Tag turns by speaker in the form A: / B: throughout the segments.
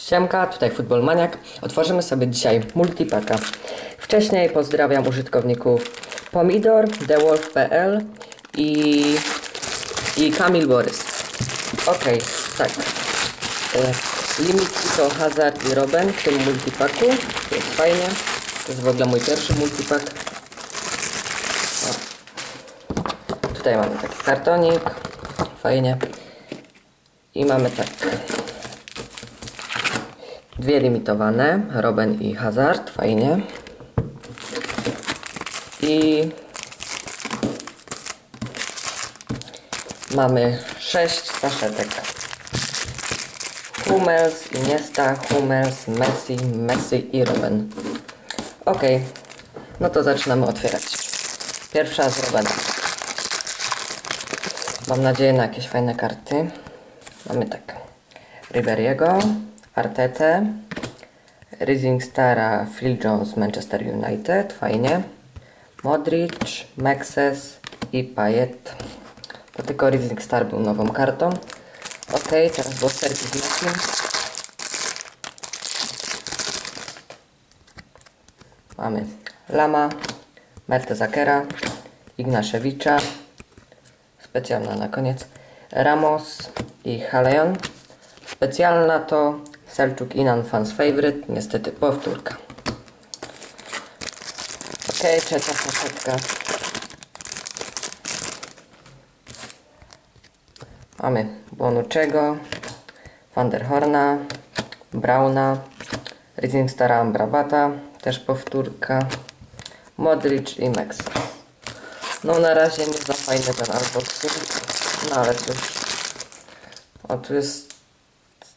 A: Siemka, tutaj Football Maniak. Otworzymy sobie dzisiaj multipaka. Wcześniej pozdrawiam użytkowników Pomidor, TheWolf.pl i, i Kamil Borys. Okej, tak. E, Limitki to Hazard i Robin w tym multipaku. To jest fajnie. To jest w ogóle mój pierwszy multipak. O. Tutaj mamy taki kartonik. Fajnie. I mamy tak. Dwie limitowane, Robin i Hazard, fajnie. I mamy sześć saszetek. Hummels, Iniesta, Hummels, Messi, Messi i Robin. Ok, no to zaczynamy otwierać. Pierwsza z Robena. Mam nadzieję na jakieś fajne karty. Mamy tak. Riberiego, Artetę, Rising Stara, Phil Jones, Manchester United, fajnie. Modric, Maxes i Payet. To tylko Rising Star był nową kartą. Ok, teraz bosterki z Messi. Mamy Lama, Mertezakera, Ignaszewicza, specjalna na koniec, Ramos i Haleon. Specjalna to Selczuk Inan Fans Favorite, niestety powtórka. Ok, trzecia saszetka. Mamy Bonuczego, Vanderhorna, Brauna, Rising Stara Ambrabata, też powtórka, Modric i Max. No na razie nie za fajny ten unboxing, no ale cóż. O, tu jest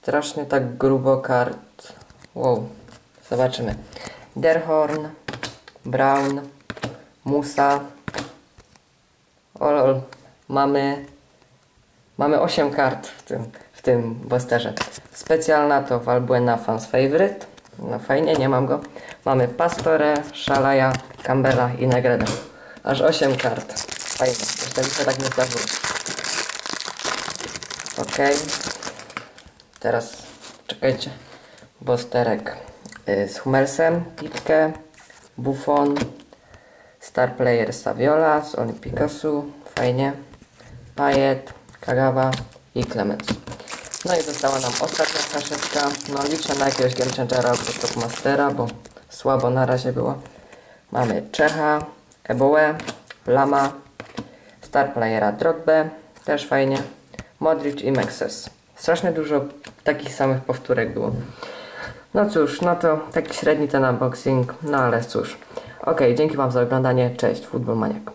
A: strasznie tak grubo kart. Wow, zobaczymy. Derhorn, Brown, Musa. O lol, mamy, mamy 8 kart w tym, w tym bosterze. Specjalna to Valbuena Fans Favorite. No fajnie, nie mam go. Mamy Pastore, Szalaja, Campbella i Negredę. Aż 8 kart. Fajnie, jeszcze się tak nie zdarzyło. Okej. Teraz czekajcie. Bosterek y, z Hummelsem, Pipkę, Buffon, Star Player Saviola z Olympikosu, fajnie, Payet, Kagawa i Clemens. No i została nam ostatnia saszetka. No liczę na jakiegoś Game Changera albo Topmastera, bo słabo na razie było. Mamy Czecha, Eboe, Lama, Star Playera Drogbe, też fajnie, Modric i Mexes. Strasznie dużo takich samych powtórek było. No cóż, no to taki średni ten unboxing, no ale cóż. Ok, dzięki Wam za oglądanie, cześć, Football Maniak.